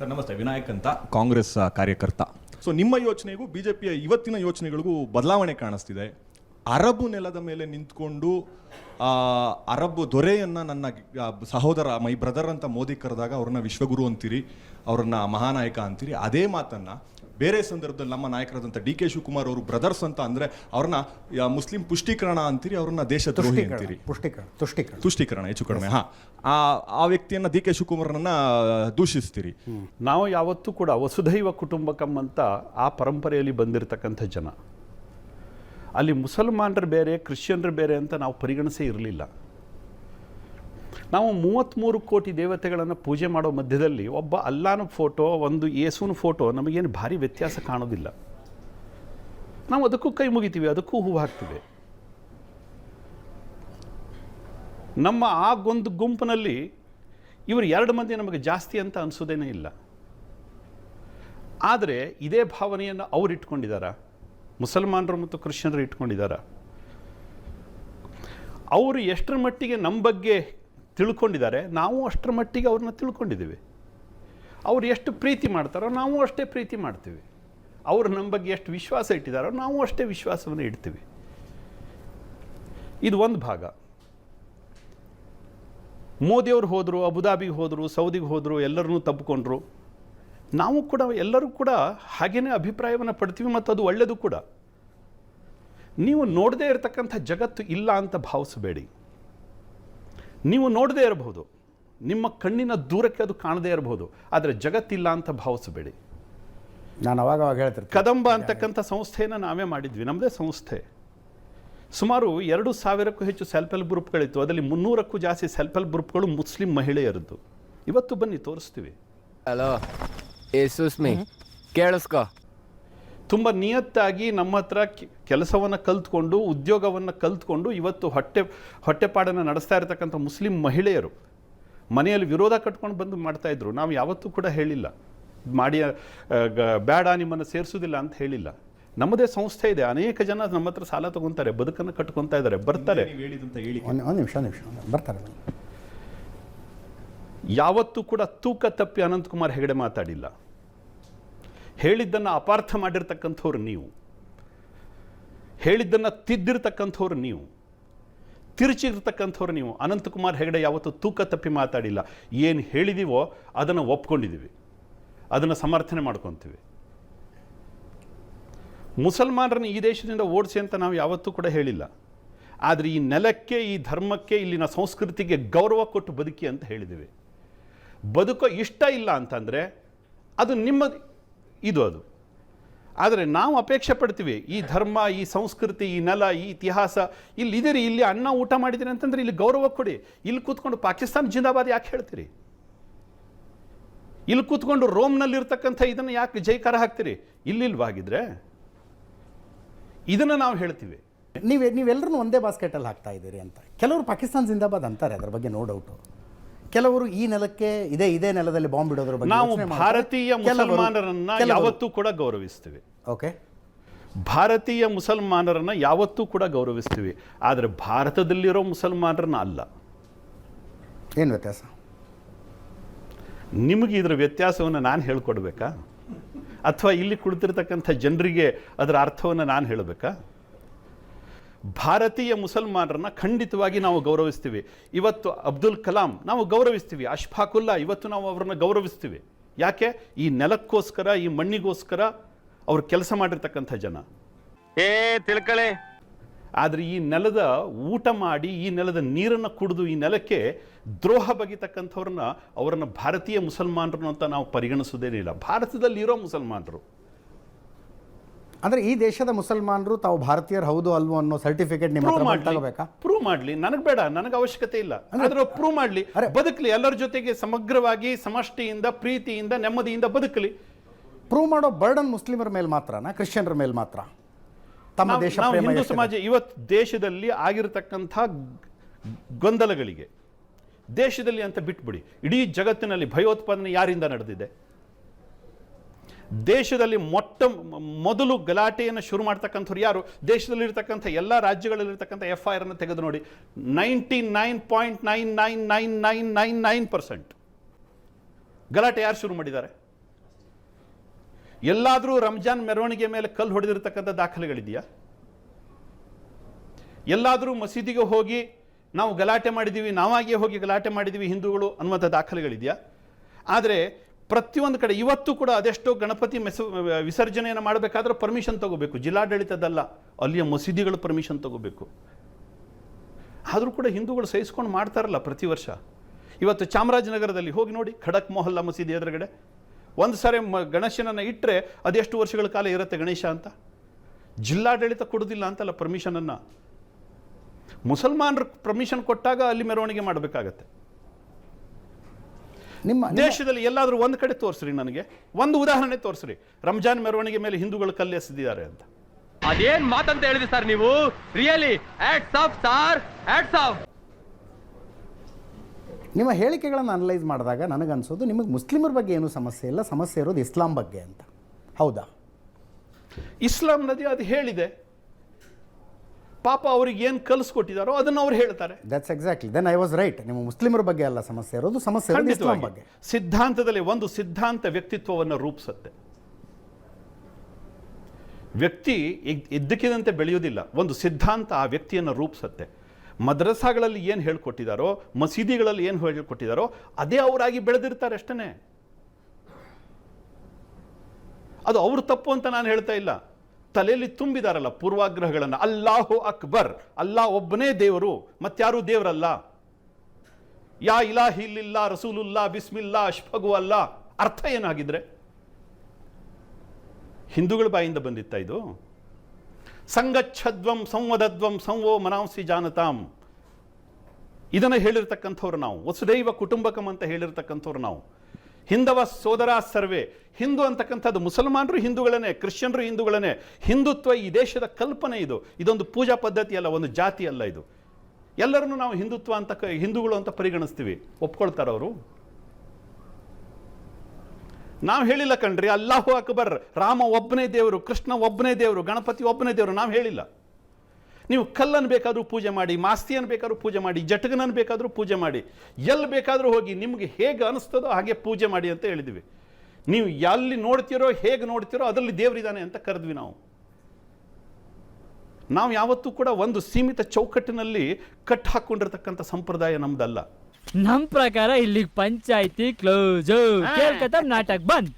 Sir ನಮಸ್ತೆ ವಿನಾಯಕ್ ಅಂತ ಕಾಂಗ್ರೆಸ್ ಕಾರ್ಯಕರ್ತ. ಸೊ ನಿಮ್ಮ ಯೋಚನೆಗೂ ಬಿಜೆಪಿಯ ಇವತ್ತಿನ ಯೋಚನೆಗಳಿಗೂ ಬದಲಾವಣೆ ಕಾಣಿಸ್ತಿದೆ. ಅರಬ್ ನೆಲದ ಮೇಲೆ ನಿಂತ್ಕೊಂಡು ಆ, ಅರಬ್ ದೊರೆಯನ್ನ ನನ್ನ ಸಹೋದರ ಮೈ ಬ್ರದರ್ ಅಂತ ಮೋದಿ ಕರೆದಾಗ ಅವ್ರನ್ನ ವಿಶ್ವಗುರು ಅಂತೀರಿ ಅವ್ರನ್ನ ಮಹಾನಾಯಕ ಅಂತೀರಿ ಅದೇ ಮಾತನ್ನ ಬೇರೆ ಸಂದರ್ಭದಲ್ಲಿ ನಮ್ಮ ನಾಯಕರಾದಂಥ ಡಿ ಕೆ ಶಿವಕುಮಾರ್ ಅವರು ಬ್ರದರ್ಸ್ ಅಂತ ಅಂದರೆ ಅವ್ರನ್ನ ಮುಸ್ಲಿಂ ಪುಷ್ಟೀಕರಣ ಅಂತೀರಿ ಅವ್ರನ್ನ ದೇಶದ್ರೋಹಿ ಅಂತೀರಿ. ಪುಷ್ಟೀಕರಣ ತುಷ್ಟೀಕರಣ ತುಷ್ಟೀಕರಣ ಹೆಚ್ಚು ಕಡಿಮೆ ಹಾ. ಆ ಆ ವ್ಯಕ್ತಿಯನ್ನ ಡಿ ಕೆ ಶಿವಕುಮಾರ್ನನ್ನ ದೂಷಿಸ್ತೀರಿ. ನಾವು ಯಾವತ್ತೂ ಕೂಡ ವಸುಧೈವ ಕುಟುಂಬಕಂ ಅಂತ ಆ ಪರಂಪರೆಯಲ್ಲಿ ಬಂದಿರತಕ್ಕಂಥ ಜನ. ಅಲ್ಲಿ ಮುಸಲ್ಮಾನರು ಬೇರೆ, ಕ್ರಿಶ್ಚಿಯನ್ರು ಬೇರೆ ಅಂತ ನಾವು ಪರಿಗಣಿಸೇ ಇರಲಿಲ್ಲ. ನಾವು ಮೂವತ್ತ್ಮೂರು ಕೋಟಿ ದೇವತೆಗಳನ್ನು ಪೂಜೆ ಮಾಡೋ ಮಧ್ಯದಲ್ಲಿ ಒಬ್ಬ ಅಲ್ಲಾನ ಫೋಟೋ, ಒಂದು ಯೇಸುವಿನ ಫೋಟೋ ನಮಗೇನು ಭಾರಿ ವ್ಯತ್ಯಾಸ ಕಾಣೋದಿಲ್ಲ. ನಾವು ಅದಕ್ಕೂ ಕೈ ಮುಗಿತೀವಿ, ಅದಕ್ಕೂ ಹೂವು ಹಾಕ್ತೀವಿ. ನಮ್ಮ ಆ ಒಂದು ಗುಂಪಿನಲ್ಲಿ ಇವರು ಎರಡು ಮಂದಿ ನಮಗೆ ಜಾಸ್ತಿ ಅಂತ ಅನಿಸೋದೇನೇ ಇಲ್ಲ. ಆದರೆ ಇದೇ ಭಾವನೆಯನ್ನು ಅವರು ಇಟ್ಕೊಂಡಿದ್ದಾರ ಮುಸಲ್ಮಾನರು ಮತ್ತು ಕ್ರಿಶ್ಚಿಯನ್ರು ಇಟ್ಕೊಂಡಿದ್ದಾರೆ. ಅವರು ಎಷ್ಟರ ಮಟ್ಟಿಗೆ ನಮ್ಮ ಬಗ್ಗೆ ತಿಳ್ಕೊಂಡಿದ್ದಾರೆ, ನಾವು ಅಷ್ಟರ ಮಟ್ಟಿಗೆ ಅವ್ರನ್ನ ತಿಳ್ಕೊಂಡಿದ್ದೀವಿ. ಅವ್ರು ಎಷ್ಟು ಪ್ರೀತಿ ಮಾಡ್ತಾರೋ ನಾವು ಅಷ್ಟೇ ಪ್ರೀತಿ ಮಾಡ್ತೀವಿ. ಅವರು ನಮ್ಮ ಬಗ್ಗೆ ಎಷ್ಟು ವಿಶ್ವಾಸ ಇಟ್ಟಿದ್ದಾರೋ ನಾವು ಅಷ್ಟೇ ವಿಶ್ವಾಸವನ್ನು ಇಡ್ತೀವಿ. ಇದು ಒಂದು ಭಾಗ. ಮೋದಿಯವರು ಹೋದರು, ಅಬುದಾಬಿಗೆ ಹೋದರು, ಸೌದಿಗೆ ಹೋದರು, ಎಲ್ಲರನ್ನೂ ತಬ್ಬಿಕೊಂಡ್ರು ನಾವು ಕೂಡ ಎಲ್ಲರೂ ಕೂಡ ಹಾಗೇನೇ ಅಭಿಪ್ರಾಯವನ್ನು ಪಡ್ತೀವಿ ಮತ್ತು ಅದು ಒಳ್ಳೆಯದು ಕೂಡ. ನೀವು ನೋಡದೇ ಇರತಕ್ಕಂಥ ಜಗತ್ತು ಇಲ್ಲ ಅಂತ ಭಾವಿಸಬೇಡಿ. ನೀವು ನೋಡದೇ ಇರಬಹುದು. ನಿಮ್ಮ ಕಣ್ಣಿನ ದೂರಕ್ಕೆ ಅದು ಕಾಣದೇ ಇರಬಹುದು. ಆದರೆ ಜಗತ್ತಿಲ್ಲ ಅಂತ ಭಾವಿಸಬೇಡಿ. ನಾನು ಅವಾಗ ಅವಾಗ ಹೇಳ್ತೀನಿ ಕದಂಬ ಅಂತಕ್ಕಂಥ ಸಂಸ್ಥೆಯನ್ನು ನಾವೇ ಮಾಡಿದ್ವಿ. ನಮ್ಮದೇ ಸಂಸ್ಥೆ. ಸುಮಾರು ಎರಡು ಸಾವಿರಕ್ಕೂ ಹೆಚ್ಚು ಸೆಲ್ಫ್ ಹೆಲ್ಪ್ ಗ್ರೂಪ್ಗಳಿತ್ತು ಅದರಲ್ಲಿ ಮುನ್ನೂರಕ್ಕೂ ಜಾಸ್ತಿ ಸೆಲ್ಫ್ ಹೆಲ್ಪ್ ಗ್ರೂಪ್ಗಳು ಮುಸ್ಲಿಂ ಮಹಿಳೆಯರದ್ದು. ಇವತ್ತು ಬನ್ನಿ ತೋರಿಸ್ತೀವಿ. ಹಲೋ ಏಸುಸ್ ಮೀ ಕೇಳಿಸ್ಕೊ. ತುಂಬ ನಿಯತ್ತಾಗಿ ನಮ್ಮ ಹತ್ರ ಕೆಲಸವನ್ನು ಕಲ್ತ್ಕೊಂಡು ಉದ್ಯೋಗವನ್ನು ಕಲ್ತ್ಕೊಂಡು ಇವತ್ತು ಹೊಟ್ಟೆ ಹೊಟ್ಟೆಪಾಡನ್ನು ನಡೆಸ್ತಾ ಇರತಕ್ಕಂಥ ಮುಸ್ಲಿಂ ಮಹಿಳೆಯರು ಮನೆಯಲ್ಲಿ ವಿರೋಧ ಕಟ್ಕೊಂಡು ಬಂದು ಮಾಡ್ತಾಯಿದ್ರು ನಾವು ಯಾವತ್ತೂ ಕೂಡ ಹೇಳಿಲ್ಲ. ಮಾಡಿ ಬೇಡ ನಿಮ್ಮನ್ನು ಸೇರಿಸೋದಿಲ್ಲ ಅಂತ ಹೇಳಿಲ್ಲ. ನಮ್ಮದೇ ಸಂಸ್ಥೆ ಇದೆ. ಅನೇಕ ಜನ ನಮ್ಮ ಹತ್ರ ಸಾಲ ತಗೊತಾರೆ ಬದುಕನ್ನು ಕಟ್ಕೊತಾ ಇದ್ದಾರೆ ಬರ್ತಾರೆ. ನಿಮಿಷ ನಿಮಿಷ. ಬರ್ತಾರೆ. ಯಾವತ್ತೂ ಕೂಡ ತೂಕ ತಪ್ಪಿ ಅನಂತಕುಮಾರ್ ಹೆಗಡೆ ಮಾತಾಡಿಲ್ಲ. ಹೇಳಿದ್ದನ್ನು ಅಪಾರ್ಥ ಮಾಡಿರ್ತಕ್ಕಂಥವ್ರು ನೀವು. ಹೇಳಿದ್ದನ್ನು ತಿದ್ದಿರ್ತಕ್ಕಂಥವ್ರು ನೀವು. ತಿರುಚಿರ್ತಕ್ಕಂಥವ್ರು ನೀವು. ಅನಂತಕುಮಾರ್ ಹೆಗಡೆ ಯಾವತ್ತೂ ತೂಕ ತಪ್ಪಿ ಮಾತಾಡಿಲ್ಲ. ಏನು ಹೇಳಿದೀವೋ ಅದನ್ನು ಒಪ್ಕೊಂಡಿದ್ದೀವಿ ಅದನ್ನು ಸಮರ್ಥನೆ ಮಾಡ್ಕೊತೀವಿ. ಮುಸಲ್ಮಾನರನ್ನು ಈ ದೇಶದಿಂದ ಓಡಿಸಿ ಅಂತ ನಾವು ಯಾವತ್ತೂ ಕೂಡ ಹೇಳಿಲ್ಲ. ಆದರೆ ಈ ನೆಲಕ್ಕೆ, ಈ ಧರ್ಮಕ್ಕೆ, ಇಲ್ಲಿನ ಸಂಸ್ಕೃತಿಗೆ ಗೌರವ ಕೊಟ್ಟು ಬದುಕಿ ಅಂತ ಹೇಳಿದ್ದೀವಿ ಬದುಕೋ ಇಷ್ಟ ಇಲ್ಲ ಅಂತಂದರೆ ಅದು ನಿಮ್ಮ ಇದು ಅದು. ಆದರೆ ನಾವು ಅಪೇಕ್ಷೆ ಪಡ್ತೀವಿ, ಈ ಧರ್ಮ, ಈ ಸಂಸ್ಕೃತಿ, ಈ ನೆಲ, ಈ ಇತಿಹಾಸ, ಇಲ್ಲಿ ಇದೀರಿ ಇಲ್ಲಿ ಅನ್ನ ಊಟ ಮಾಡಿದ್ದೀರಿ ಅಂತಂದ್ರೆ ಇಲ್ಲಿ ಗೌರವ ಕೊಡಿ. ಇಲ್ಲಿ ಕೂತ್ಕೊಂಡು ಪಾಕಿಸ್ತಾನ ಜಿಂದಾಬಾದ್ ಯಾಕೆ ಹೇಳ್ತೀರಿ? ಇಲ್ಲಿ ಕೂತ್ಕೊಂಡು ರೋಮ್ನಲ್ಲಿರ್ತಕ್ಕಂಥ ಇದನ್ನು ಯಾಕೆ ಜೈಕಾರ ಹಾಕ್ತೀರಿ? ಇಲ್ಲಿಲ್ವಾಗಿದ್ರೆ ಇದನ್ನು ನಾವು ಹೇಳ್ತೀವಿ. ನೀವೇ ನೀವೆಲ್ಲರೂ ಒಂದೇ ಬಾಸ್ಕೆಟಲ್ಲಿ ಹಾಕ್ತಾ ಇದ್ದೀರಿ ಅಂತ. ಕೆಲವರು ಪಾಕಿಸ್ತಾನ ಜಿಂದಾಬಾದ್ ಅಂತಾರೆ ಅದ್ರ ಬಗ್ಗೆ ನೋ ಡೌಟು ಕೆಲವರು ಈ ನೆಲಕ್ಕೆ ಇದೇ ಇದೇ ನೆಲದಲ್ಲಿ ಬಾಂಬ್ ಇಡೋದ್ರ ಬಗ್ಗೆ ನಾವು ಯೋಚ್ನೆ ಮಾಡ್ತಾರೆ. ಭಾರತೀಯ ಕೆಲವರು- ಮುಸಲ್ಮಾನರನ್ನ ಕೆಲವರು- ಯಾವತ್ತೂ ಕೂಡ ಗೌರವಿಸ್ತೀವಿ. ಓಕೆ. ಭಾರತೀಯ ಮುಸಲ್ಮಾನರನ್ನ ಯಾವತ್ತೂ ಕೂಡ ಗೌರವಿಸ್ತೀವಿ. ಆದರೆ ಭಾರತದಲ್ಲಿರೋ ಮುಸಲ್ಮಾನರನ್ನ ಅಲ್ಲ. ಏನು ವ್ಯತ್ಯಾಸ? ನಿಮಗೆ ಇದರ ವ್ಯತ್ಯಾಸವನ್ನು ನಾನು ಹೇಳ್ಕೊಡ್ಬೇಕಾ? ಅಥವಾ ಇಲ್ಲಿ ಕುಳಿತಿರ್ತಕ್ಕಂಥ ಜನರಿಗೆ ಅದರ ಅರ್ಥವನ್ನು ನಾನು ಹೇಳಬೇಕಾ? ಭಾರತೀಯ ಮುಸಲ್ಮಾನರನ್ನ ಖಂಡಿತವಾಗಿ ನಾವು ಗೌರವಿಸ್ತೀವಿ. ಇವತ್ತು ಅಬ್ದುಲ್ ಕಲಾಂ ನಾವು ಗೌರವಿಸ್ತೀವಿ. ಅಶ್ಫಾಕುಲ್ಲಾ ಇವತ್ತು ನಾವು ಅವರನ್ನು ಗೌರವಿಸ್ತೀವಿ. ಯಾಕೆ? ಈ ನೆಲಕ್ಕೋಸ್ಕರ ಈ ಮಣ್ಣಿಗೋಸ್ಕರ ಅವರು ಕೆಲಸ ಮಾಡಿರ್ತಕ್ಕಂಥ ಜನ. ಏ ತಿಳ್ಕಳೆ. ಆದರೆ ಈ ನೆಲದ ಊಟ ಮಾಡಿ ಈ ನೆಲದ ನೀರನ್ನು ಕುಡಿದು ಈ ನೆಲಕ್ಕೆ ದ್ರೋಹ ಬಗೆತಕ್ಕಂಥವ್ರನ್ನ ಅವರನ್ನು ಭಾರತೀಯ ಮುಸಲ್ಮಾನರು ಅಂತ ನಾವು ಪರಿಗಣಿಸೋದೇನಿಲ್ಲ ಭಾರತದಲ್ಲಿರೋ ಮುಸಲ್ಮಾನರು. ಅಂದ್ರೆ ಈ ದೇಶದ ಮುಸಲ್ಮಾನರು ತಾವು ಭಾರತೀಯರು ಹೌದು ಅಲ್ವೋ ಅನ್ನೋ ಸರ್ಟಿಫಿಕೇಟ್ ನಿಮ್ಮ ಪ್ರೂವ್ ಮಾಡ್ಲಿ. ತಗೋಬೇಕಾ? ಪ್ರೂವ್ ಮಾಡ್ಲಿ. ನನಗೆ ಬೇಡ. ನನಗೆ ಅವಶ್ಯಕತೆ ಇಲ್ಲ. ಆದ್ರೆ ಪ್ರೂವ್ ಮಾಡ್ಲಿ. ಬದುಕಲಿ. ಎಲ್ಲರ ಜೊತೆಗೆ ಸಮಗ್ರವಾಗಿ ಸಮಷ್ಟಿಯಿಂದ ಪ್ರೀತಿಯಿಂದ ನೆಮ್ಮದಿಯಿಂದ ಬದುಕಲಿ. ಪ್ರೂವ್ ಮಾಡೋ ಬರ್ಡನ್ ಮುಸ್ಲಿಮರ ಮೇಲೆ ಮಾತ್ರನಾ? ಕ್ರಿಶ್ಚಿಯನ್ರ ಮೇಲೆ ಮಾತ್ರ? ತಮ್ಮ ನಾವು ದೇಶ ನಾವು ಪ್ರೇಮ ಹಿಂದೂ ಎಷ್ಟಿದೆ? ಸಮಾಜ ಇವತ್ತು ದೇಶದಲ್ಲಿ ಆಗಿರತಕ್ಕಂಥ ಗೊಂದಲಗಳಿಗೆ ದೇಶದಲ್ಲಿ ಅಂತ ಬಿಟ್ಬಿಡಿ. ಇಡೀ ಜಗತ್ತಿನಲ್ಲಿ ಭಯೋತ್ಪಾದನೆ ಯಾರಿಂದ ನಡೆದಿದೆ? ದೇಶದಲ್ಲಿ ಮೊಟ್ಟ ಮೊದಲು ಗಲಾಟೆಯನ್ನು ಶುರು ಮಾಡ್ತಕ್ಕಂಥವ್ರು ಯಾರು? ದೇಶದಲ್ಲಿರ್ತಕ್ಕಂಥ ಎಲ್ಲ ರಾಜ್ಯಗಳಲ್ಲಿರ್ತಕ್ಕಂಥ ಎಫ್ ಐ ಆರ್ನ ತೆಗೆದು ನೋಡಿ. Ninety nine point nine nine nine nine nine nine percent. ಗಲಾಟೆ ಯಾರು ಶುರು ಮಾಡಿದ್ದಾರೆ? ಎಲ್ಲಾದರೂ ರಂಜಾನ್ ಮೆರವಣಿಗೆ ಮೇಲೆ ಕಲ್ಲು ಹೊಡೆದಿರತಕ್ಕಂಥ ದಾಖಲೆಗಳಿದೆಯಾ? ಎಲ್ಲಾದರೂ ಮಸೀದಿಗೆ ಹೋಗಿ ನಾವು ಗಲಾಟೆ ಮಾಡಿದ್ದೀವಿ ನಾವಾಗಿಯೇ ಹೋಗಿ ಗಲಾಟೆ ಮಾಡಿದ್ದೀವಿ ಹಿಂದೂಗಳು ಅನ್ನುವಂಥ ದಾಖಲೆಗಳಿದೆಯಾ? ಆದರೆ ಪ್ರತಿಯೊಂದು ಕಡೆ ಇವತ್ತು ಕೂಡ ಅದೆಷ್ಟೋ ಗಣಪತಿ ಮೆಸ ವಿಸರ್ಜನೆಯನ್ನು ಮಾಡಬೇಕಾದ್ರೆ ಪರ್ಮಿಷನ್ ತಗೋಬೇಕು. ಜಿಲ್ಲಾಡಳಿತದಲ್ಲ ಅಲ್ಲಿಯ ಮಸೀದಿಗಳು ಪರ್ಮಿಷನ್ ತಗೋಬೇಕು. ಆದರೂ ಕೂಡ ಹಿಂದೂಗಳು ಸಹಿಸ್ಕೊಂಡು ಮಾಡ್ತಾರಲ್ಲ ಪ್ರತಿ ವರ್ಷ. ಇವತ್ತು ಚಾಮರಾಜನಗರದಲ್ಲಿ ಹೋಗಿ ನೋಡಿ, ಖಡಕ್ ಮೊಹಲ್ಲಾ ಮಸೀದಿ ಎದುರುಗಡೆ. ಒಂದು ಸಾರಿ ಮ ಗಣೇಶನನ್ನು ಇಟ್ಟರೆ ಅದೆಷ್ಟು ವರ್ಷಗಳ ಕಾಲ ಇರುತ್ತೆ ಗಣೇಶ ಅಂತ? ಜಿಲ್ಲಾಡಳಿತ ಕೊಡೋದಿಲ್ಲ ಅಂತಲ್ಲ ಪರ್ಮಿಷನನ್ನು ಮುಸಲ್ಮಾನರು ಪರ್ಮಿಷನ್ ಕೊಟ್ಟಾಗ ಅಲ್ಲಿ ಮೆರವಣಿಗೆ ಮಾಡಬೇಕಾಗತ್ತೆ. ನಿಮ್ಮ ದೇಶದಲ್ಲಿ ಎಲ್ಲಾದರೂ ಒಂದು ಕಡೆ ತೋರಿಸ್ರಿ ನನಗೆ. ಒಂದು ಉದಾಹರಣೆ ತೋರಿಸ್ರಿ. ರಂಜಾನ್ ಮೆರವಣಿಗೆ ಮೇಲೆ ಹಿಂದೂಗಳು ಕಲ್ಲೆಸೆದಿದ್ದಾರೆ ಅಂತ. ಅದೇನ್ ಮಾತಂತ ಹೇಳಿದ್ರಿ ಸರ್ ನೀವು? ರಿಯಲಿ ಆಫ್ ಸಾರ್ ಆಫ್ ನಿಮ್ಮ ಹೇಳಿಕೆಗಳನ್ನು ಅನಲೈಸ್ ಮಾಡಿದಾಗ ನನಗನ್ಸೋದು ನಿಮಗೆ ಮುಸ್ಲಿಮರ ಬಗ್ಗೆ ಏನೂ ಸಮಸ್ಯೆ ಇಲ್ಲ ಸಮಸ್ಯೆ ಇರೋದು ಇಸ್ಲಾಂ ಬಗ್ಗೆ ಅಂತ. ಹೌದಾ? ಇಸ್ಲಾಂ ನದಿ ಅದು ಹೇಳಿದೆ. ಪಾಪ ಅವ್ರಿಗೆ ಏನು ಕಲಿಸ್ಕೊಟ್ಟಿದಾರೋ ಅದನ್ನು ಅವ್ರು ಹೇಳ್ತಾರೆ. That's exactly then I was right ನಿಮ್ಮ ಮುಸ್ಲಿಮರ ಬಗ್ಗೆ ಅಲ್ಲ ಸಮಸ್ಯೆ ಇರೋದು ಸಮಸ್ಯೆ ಇರೋದು ಇಸ್ಲಾಂ ಬಗ್ಗೆ. ಸಿದ್ಧಾಂತದಲ್ಲಿ ಒಂದು ಸಿದ್ಧಾಂತ ವ್ಯಕ್ತಿತ್ವವನ್ನು ರೂಪಿಸುತ್ತೆ. ವ್ಯಕ್ತಿ ಇದ್ದಕ್ಕಿದಂತೆ ಬೆಳೆಯೋದಿಲ್ಲ ಒಂದು ಸಿದ್ಧಾಂತ ಆ ವ್ಯಕ್ತಿಯನ್ನು ರೂಪಿಸುತ್ತೆ. ಮದ್ರಸಾಗಳಲ್ಲಿ ಏನು ಹೇಳ್ಕೊಟ್ಟಿದ್ದಾರೋ ಮಸೀದಿಗಳಲ್ಲಿ ಏನು ಹೇಳ್ಕೊಟ್ಟಿದ್ದಾರೋ ಅದೇ ಅವರಾಗಿ ಬೆಳೆದಿರ್ತಾರೆ ಅಷ್ಟೇ ಅದು ಅವ್ರ ತಪ್ಪು ಅಂತ ನಾನು ಹೇಳ್ತಾ ಇಲ್ಲ. ತಲೆಯಲ್ಲಿ ತುಂಬಿದಾರಲ್ಲ ಪೂರ್ವಾಗ್ರಹಗಳನ್ನು. ಅಲ್ಲಾಹು ಅಕ್ಬರ್. ಅಲ್ಲಾ ಒಬ್ಬನೇ ದೇವರು ಮತ್ತಾರೂ ದೇವರಲ್ಲ. ಯಾ ಇಲಾಹಿ ಇಲ್ಲಿಲ್ಲ, ರಸೂಲುಲ್ಲಾ, ಬಿಸ್ಮಿಲ್ಲಾ, ಅಶ್ಫಗು ಅಲ್ಲ. ಅರ್ಥ ಏನಾಗಿದ್ರೆ? ಹಿಂದೂಗಳ ಬಾಯಿಂದ ಬಂದಿತ್ತ ಇದು? ಸಂಗಚ್ಛದ್ವಂ, ಸಂವದದ್ವಂ, ಸಂವೋ ಮನಾಂಸಿ ಜಾನತಾಂ. ಇದನ್ನು ಹೇಳಿರ್ತಕ್ಕಂಥವ್ರು ನಾವು. ವಸುದೈವ ಕುಟುಂಬಕಂ ಅಂತ ಹೇಳಿರ್ತಕ್ಕಂಥವ್ರು ನಾವು. ಹಿಂದವ ಸೋದರ ಸರ್ವೆ. ಹಿಂದೂ ಅಂತಕ್ಕಂಥದ್ದು ಮುಸಲ್ಮಾನರು ಹಿಂದೂಗಳನ್ನೇ, ಕ್ರಿಶ್ಚಿಯನ್ರು ಹಿಂದೂಗಳನ್ನೇ. ಹಿಂದುತ್ವ ಈ ದೇಶದ ಕಲ್ಪನೆ ಇದು. ಇದೊಂದು ಪೂಜಾ ಪದ್ಧತಿ ಅಲ್ಲ, ಒಂದು ಜಾತಿ ಅಲ್ಲ ಇದು. ಎಲ್ಲರನ್ನು ನಾವು ಹಿಂದುತ್ವ ಅಂತ ಹಿಂದೂಗಳು ಅಂತ ಪರಿಗಣಿಸ್ತೀವಿ. ಒಪ್ಕೊಳ್ತಾರೆ ಅವರು? ನಾವು ಹೇಳಿಲ್ಲ ಕಣ್ರಿ, ಅಲ್ಲಾಹು ಅಕ್ಬರ್, ರಾಮ ಒಬ್ಬನೇ ದೇವರು, ಕೃಷ್ಣ ಒಬ್ಬನೇ ದೇವರು, ಗಣಪತಿ ಒಬ್ಬನೇ ದೇವರು, ನಾವು ಹೇಳಿಲ್ಲ. ನೀವು ಕಲ್ಲನ್ನು ಬೇಕಾದರೂ ಪೂಜೆ ಮಾಡಿ ಮಾಸ್ತಿಯನ್ನು ಬೇಕಾದರೂ ಪೂಜೆ ಮಾಡಿ ಜಟಗನನ್ನು ಬೇಕಾದರೂ ಪೂಜೆ ಮಾಡಿ ಎಲ್ಲಿ ಬೇಕಾದರೂ ಹೋಗಿ ನಿಮಗೆ ಹೇಗೆ ಅನಿಸ್ತದೋ ಹಾಗೆ ಪೂಜೆ ಮಾಡಿ ಅಂತ ಹೇಳಿದ್ವಿ ನೀವು ಎಲ್ಲಿ ನೋಡ್ತೀರೋ ಹೇಗೆ ನೋಡ್ತೀರೋ ಅದರಲ್ಲಿ ದೇವರಿದ್ದಾನೆ ಅಂತ ಕರೆದ್ವಿ ನಾವು. ನಾವು ಯಾವತ್ತೂ ಕೂಡ ಒಂದು ಸೀಮಿತ ಚೌಕಟ್ಟಿನಲ್ಲಿ ಕಟ್ ಹಾಕೊಂಡಿರ್ತಕ್ಕಂಥ ಸಂಪ್ರದಾಯ ನಮ್ದಲ್ಲ. ನಮ್ಮ ಪ್ರಕಾರ ಇಲ್ಲಿ ಪಂಚಾಯಿತಿ ಕ್ಲೋಸ್ ಕೇಳ್ಕತ್ತ ನಾಟಕ್ ಬಂದ್.